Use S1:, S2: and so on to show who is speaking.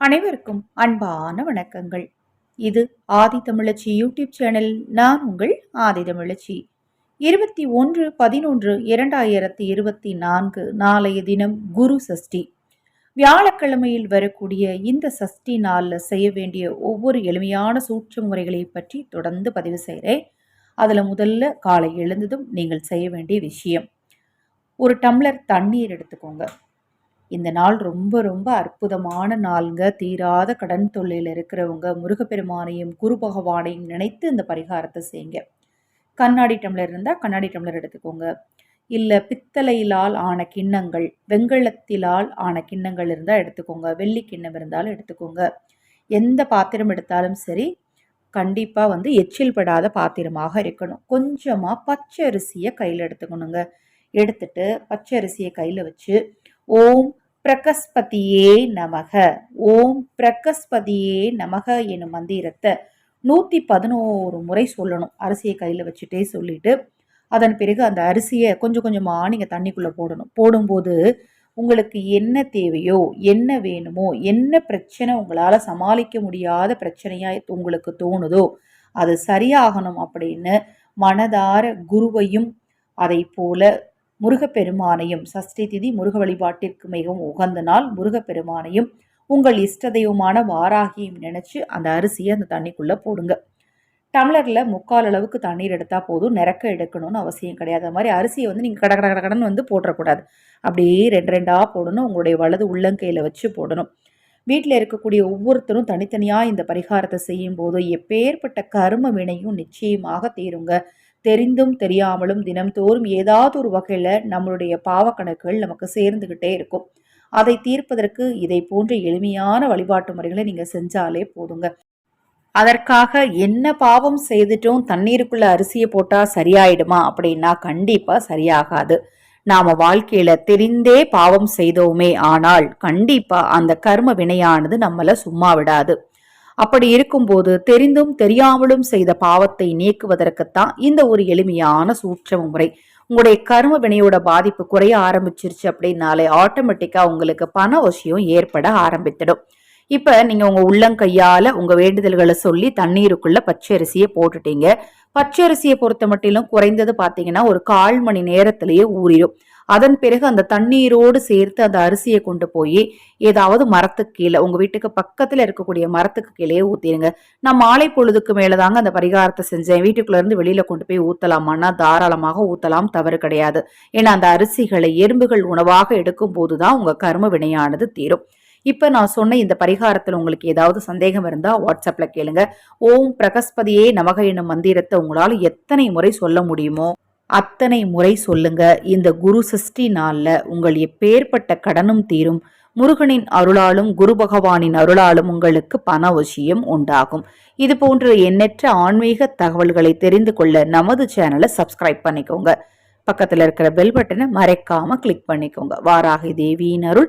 S1: அனைவருக்கும் அன்பான வணக்கங்கள். இது ஆதி தமிழச்சி யூடியூப் சேனல். நான் உங்கள் ஆதி தமிழச்சி. இருபத்தி ஒன்று பதினொன்று இரண்டாயிரத்தி இருபத்தி நான்கு நாளைய தினம் குரு சஷ்டி. வியாழக்கிழமையில் வரக்கூடிய இந்த சஷ்டி நாளில் செய்ய வேண்டிய ஒவ்வொரு எளிமையான சூட்ச முறைகளை பற்றி தொடர்ந்து பதிவு செய்கிறேன் அதில் முதல்ல காலை எழுந்ததும் நீங்கள் செய்ய வேண்டிய விஷயம். ஒரு டம்ளர் தண்ணீர் எடுத்துக்கோங்க. இந்த நாள் ரொம்ப ரொம்ப அற்புதமான நாளுங்க. தீராத கடன் தொல்லையில் இருக்கிறவங்க முருகப்பெருமானையும் குரு பகவானையும் நினைத்து இந்த பரிகாரத்தை செய்யுங்க. கண்ணாடி டம்ளர் இருந்தால் கண்ணாடி டம்ளர் எடுத்துக்கோங்க. இல்லை பித்தளையிலால் ஆன கிண்ணங்கள் வெங்கலத்திலால் ஆன கிண்ணங்கள் இருந்தால் எடுத்துக்கோங்க. வெள்ளி கிண்ணம் இருந்தாலும் எடுத்துக்கோங்க. எந்த பாத்திரம் எடுத்தாலும் சரி கண்டிப்பாக வந்து எச்சில் படாத பாத்திரமாக இருக்கணும். கொஞ்சமாக பச்சை அரிசியை கையில் எடுத்துக்கணுங்க. எடுத்துட்டு பச்சை அரிசியை கையில் வச்சு ஓம் பிரகஸ்பதியே நமக. ஓம் பிரகஸ்பதியே நமக எனும் மந்திரத்தை நூற்றி பதினோரு முறை சொல்லணும். அரிசியை கையில் வச்சுட்டே சொல்லிட்டு அதன் பிறகு அந்த அரிசியை கொஞ்சம் கொஞ்சமாக நீங்கள் தண்ணிக்குள்ளே போடணும். போடும்போது உங்களுக்கு என்ன தேவையோ என்ன வேணுமோ என்ன பிரச்சனை உங்களால் சமாளிக்க முடியாத பிரச்சனையாக உங்களுக்கு தோணுதோ அது சரியாகணும் அப்படின்னு மனதார குருவையும் அதை போல முருகப்பெருமானையும் சஷ்டி திதி முருக வழிபாட்டிற்கு மிகவும் உகந்த நாள். முருகப்பெருமானையும் உங்கள் இஷ்ட தெய்வமான வாராகியும் நினச்சி அந்த அரிசியை அந்த தண்ணிக்குள்ளே போடுங்க. டம்ளரில் முக்கால் அளவுக்கு தண்ணீர் எடுத்தால் போதும். நிறக்க எடுக்கணும்னு அவசியம் கிடையாது. அது மாதிரி அரிசியை வந்து நீங்கள் கட கட கடன் வந்து போட்டுறக்கூடாது. அப்படியே ரெண்டு ரெண்டாக போடணும். உங்களுடைய வலது உள்ளங்கையில் வச்சு போடணும். வீட்டில் இருக்கக்கூடிய ஒவ்வொருத்தரும் தனித்தனியாக இந்த பரிகாரத்தை செய்யும் போது எப்பேற்பட்ட கரும வினையும் நிச்சயமாக தீருங்க. தெரிந்தும் தெரியாமலும் தினம்தோறும் ஏதாவது ஒரு வகையில் நம்மளுடைய பாவக்கணக்குகள் நமக்கு சேர்ந்துக்கிட்டே இருக்கும். அதை தீர்ப்பதற்கு இதை போன்ற எளிமையான வழிபாட்டு முறைகளை நீங்கள் செஞ்சாலே போதுங்க. அதற்காக என்ன பாவம் செய்துட்டும் தண்ணீருக்குள்ள அரிசியை போட்டால் சரியாயிடுமா அப்படின்னா கண்டிப்பாக சரியாகாது. நாம் வாழ்க்கையில் தெரிந்தே பாவம் செய்தோமே ஆனால் கண்டிப்பாக அந்த கர்ம வினையானது நம்மளை சும்மா விடாது. அப்படி இருக்கும்போது தெரிந்தும் தெரியாமலும் செய்த பாவத்தை நீக்குவதற்குத்தான் இந்த ஒரு எளிமையான சூற்ற முறை. உங்களுடைய கரும வினையோட பாதிப்பு குறைய ஆரம்பிச்சிருச்சு அப்படின்னாலே ஆட்டோமேட்டிக்கா உங்களுக்கு பண விஷயம் ஏற்பட ஆரம்பித்திடும். இப்ப நீங்க உங்க உள்ளங்கையால உங்க வேண்டுதல்களை சொல்லி தண்ணீருக்குள்ள பச்சரிசியை போட்டுட்டீங்க. பச்சரிசியை பொறுத்த மட்டிலும் குறைந்தது பார்த்தீங்கன்னா ஒரு கால் மணி நேரத்திலேயே ஊறிடும். அதன் பிறகு அந்த தண்ணீரோடு சேர்த்து அந்த அரிசியை கொண்டு போய் ஏதாவது மரத்துக்கு கீழே உங்க வீட்டுக்கு பக்கத்துல இருக்கக்கூடிய மரத்துக்கு கீழே ஊத்திடுங்க நான் மாலை பொழுதுக்கு மேலதாங்க அந்த பரிகாரத்தை செஞ்சேன். வீட்டுக்குள்ள இருந்து வெளியில கொண்டு போய் ஊத்தலாமான்னா தாராளமாக ஊத்தலாம் தவறு கிடையாது. ஏன்னா அந்த அரிசிகளை எறும்புகள் உணவாக எடுக்கும் போதுதான் உங்க கரும வினையானது தீரும். இப்போ நான் சொன்ன இந்த பரிகாரத்தில் உங்களுக்கு ஏதாவது சந்தேகம் இருந்தால் வாட்ஸ்அப்பில் கேளுங்க. ஓம் பிரகஸ்பதியே நமக என்னும் மந்திரத்தை உங்களால் எத்தனை முறை சொல்ல முடியுமோ அத்தனை முறை சொல்லுங்க. இந்த குரு சஷ்டி நாளில் உங்கள் எப்பேற்பட்ட கடனும் தீரும். முருகனின் அருளாலும் குரு பகவானின் அருளாலும் உங்களுக்கு பண அவசியம் உண்டாகும். இது போன்ற எண்ணற்ற ஆன்மீக தகவல்களை தெரிந்து கொள்ள நமது சேனலை சப்ஸ்கிரைப் பண்ணிக்கோங்க. பக்கத்தில் இருக்கிற பெல் பட்டனை மறைக்காம கிளிக் பண்ணிக்கோங்க. வாராகி தேவியின் அருள்.